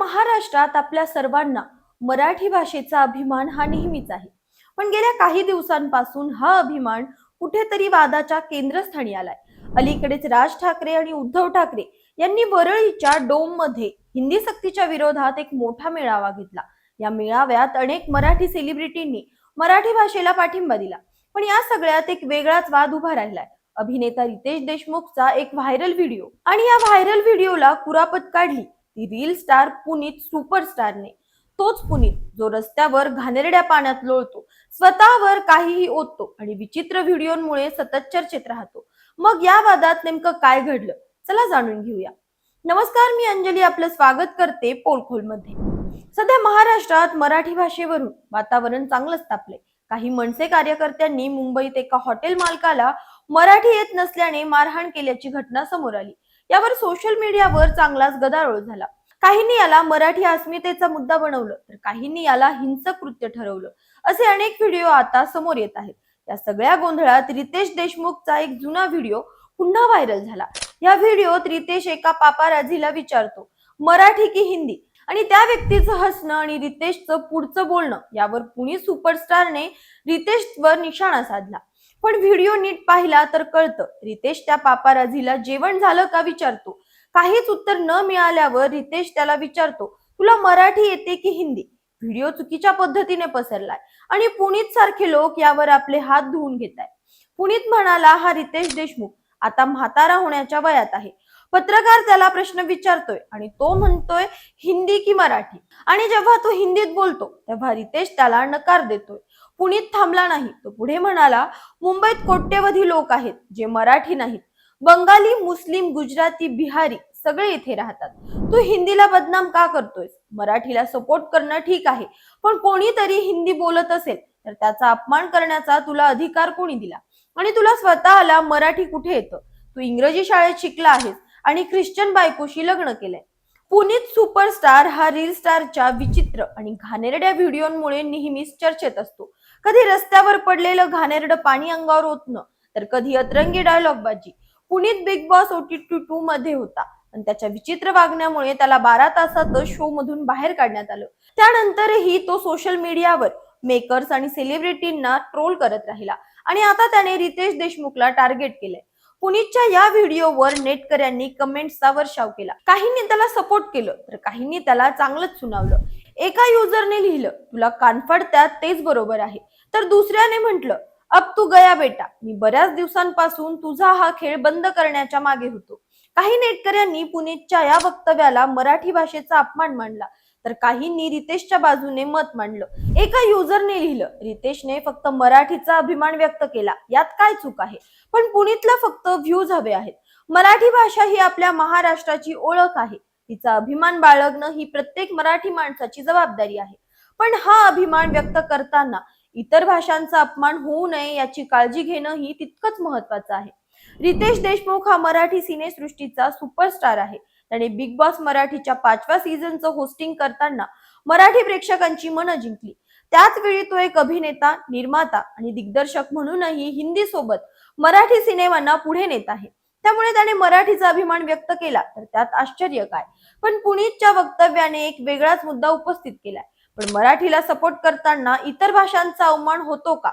महाराष्ट्रात आपल्या सर्वांना मराठी भाषेचा अभिमान हा नेहमीच आहे. पण गेल्या काही दिवसांपासून हा अभिमान कुठेतरी वादाच्या केंद्रस्थानी आलाय. अलीकडेच राज ठाकरे आणि उद्धव ठाकरे यांनी वरळीच्या डोममध्ये हिंदी सक्तीच्या विरोधात एक मोठा मेळावा घेतला. या मेळाव्यात अनेक मराठी सेलिब्रिटींनी मराठी भाषेला पाठिंबा दिला. पण या सगळ्यात एक वेगळाच वाद उभा राहिलाय. अभिनेता रितेश देशमुखचा एक व्हायरल व्हिडिओ. आणि या व्हायरल व्हिडिओला कुरापत काढली. ती रील स्टार पुनीत सुपरस्टारने तोच पुनीत जो रस्त्यावर घाणेरड्या पाण्यात लोळतो स्वतःवर काहीही ओततो आणि विचित्र व्हिडिओमुळे सतत चर्चेत राहतो. मग या वादात नेमकं काय घडलं? चला जाणून घेऊया. नमस्कार मी अंजली आपलं स्वागत करते पोलखोलमध्ये. सध्या महाराष्ट्रात मराठी भाषेवरून वातावरण चांगलंच तापलंय. काही मनसे कार्यकर्त्यांनी मुंबईत एका हॉटेल मालकाला मराठी येत नसल्याने मारहाण केल्याची घटना समोर आली. यावर सोशल मीडियावर चांगलाच गदारोळ झाला. काहींनी याला मराठी अस्मितेचा मुद्दा बनवलं तर काहींनी याला हिंसक कृत्य ठरवलं असे अनेक व्हिडिओ आता समोर येत आहेत. या सगळ्या गोंधळात रितेश देशमुखचा एक जुना व्हिडिओ पुन्हा व्हायरल झाला. या व्हिडिओत रितेश एका पापाराझीला विचारतो मराठी की हिंदी? आणि त्या व्यक्तीचं हसणं आणि रितेशचं पुढचं बोलणं यावर पुणे सुपरस्टारने रितेशवर निशाणा साधला. पण व्हिडिओ नीट पाहिला तर कळतं. रितेश त्या पापाराझीला जेवण झालं का विचारतो. काहीच उत्तर न मिळाल्यावर रितेश त्याला विचारतो तुला मराठी येते की हिंदी? व्हिडिओ चुकीच्या पद्धतीने पसरलाय आणि पुणित सारखे लोक यावर आपले हात धुवून घेत आहे पुणित म्हणाला हा रितेश देशमुख. आता म्हातारा होण्याच्या वयात आहे. पत्रकार त्याला प्रश्न विचारतोय आणि तो म्हणतोय हिंदी की मराठी? आणि जेव्हा तो हिंदीत बोलतो तेव्हा रितेश त्याला नकार देतोय. कुणीच थांबला नाही. तो पुढे म्हणाला मुंबईत कोट्यवधी लोक आहेत जे मराठी नाहीत. बंगाली मुस्लिम गुजराती बिहारी सगळे इथे राहतात. तू हिंदीला बदनाम का करतोयस? मराठीला सपोर्ट करणं ठीक आहे पण कोणीतरी हिंदी बोलत असेल तर त्याचा अपमान करण्याचा तुला अधिकार कोणी दिला? आणि तुला स्वतःला मराठी कुठे येतं? तू इंग्रजी शाळेत शिकला आहेस आणि ख्रिश्चन बायकोशी लग्न केलंय. पुनीत सुपरस्टार हा रील स्टारच्या विचित्र आणि घाणेरड्या व्हिडिओमुळे नेहमीच चर्चेत असतो. कधी रस्त्यावर पडलेलं घाणेरडं पाणी अंगावर ओतणं तर कधी अतरंगी डायलॉग बाजी Puneet Bigg Boss OTT two मध्ये होता आणि त्याच्या विचित्र वागण्यामुळे त्याला बारा तासात शो मधून बाहेर काढण्यात आलं. त्यानंतरही तो सोशल मीडियावर मेकर्स आणि सेलिब्रिटींना ट्रोल करत राहिला आणि आता त्याने रितेश देशमुखला टार्गेट केलंय. पुनीतच्या या व्हिडिओवर नेटकऱ्यांनी कमेंट्सचा वर्षाव केला. काहींनी त्याला सपोर्ट केलं तर काहींनी त्याला चांगलंच सुनावलं. एका युजरने लिहिलं तुला कानफडत्या तेच बरोबर आहे. तर दुसऱ्याने म्हटलं अब तू गया बेटा मी बऱ्याच दिवसांपासून तुझा हा खेळ बंद करण्याच्या मागे होतो. काही नेटकऱ्यांनी पुनीतच्या या वक्तव्याला मराठी भाषेचा अपमान मानला. तर काहींनी रितेशच्या बाजूने मत मांडलं. एका युजरने लिहिलं रितेशने फक्त मराठीचा अभिमान व्यक्त केला. यात काय चूक आहे? पण पुणेतला फक्त व्ह्यूज हवे आहेत. मराठी भाषा ही आपल्या महाराष्ट्राची ओळख आहे. तिचा अभिमान बाळगणं ही प्रत्येक मराठी माणसाची जबाबदारी आहे. पण हा अभिमान व्यक्त करताना इतर भाषांचा अपमान होऊ नये याची काळजी घेणं ही तितकंच महत्वाचं आहे. रितेश देशमुख हा मराठी सिनेसृष्टीचा सुपरस्टार आहे. त्याने बिग बॉस मराठीच्या पाचव्या सीझनचं होस्टिंग करताना मराठी प्रेक्षकांची मनं जिंकली. त्याच वेळी तो एक अभिनेता निर्माता आणि दिग्दर्शक म्हणूनही हिंदी सोबत मराठी सिनेमांना पुढे नेत आहे. त्यामुळे त्याने मराठीचा अभिमान व्यक्त केला तर त्यात आश्चर्य काय? पण पुनीतच्या वक्तव्याने एक वेगळाच मुद्दा उपस्थित केलाय. पण मराठीला सपोर्ट करताना इतर भाषांचा अवमान होतो का?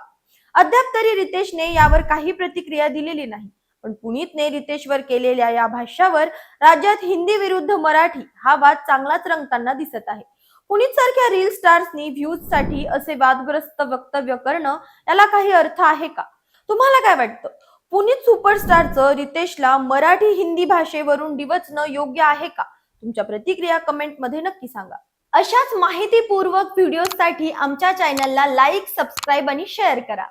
अद्याप तरी रितेशने यावर काही प्रतिक्रिया दिलेली नाही. पण पुनीतने रितेशवर केलेल्या या भाष्यावर राज्यात हिंदी विरुद्ध मराठी हा वाद चांगलाच रंगताना दिसत आहे. पुनीत सारख्या रील स्टार्सनी व्ह्यूजसाठी असे वादग्रस्त वक्तव्य करणं याला काही अर्थ आहे का? तुम्हाला काय वाटतं? पुनीत सुपरस्टारचं रितेशला मराठी हिंदी भाषेवरून डिवचणं योग्य आहे का? तुमच्या प्रतिक्रिया कमेंटमध्ये नक्की सांगा. अशाच माहितीपूर्वक व्हिडिओसाठी आमच्या चॅनलला लाईक सबस्क्राईब आणि शेअर करा.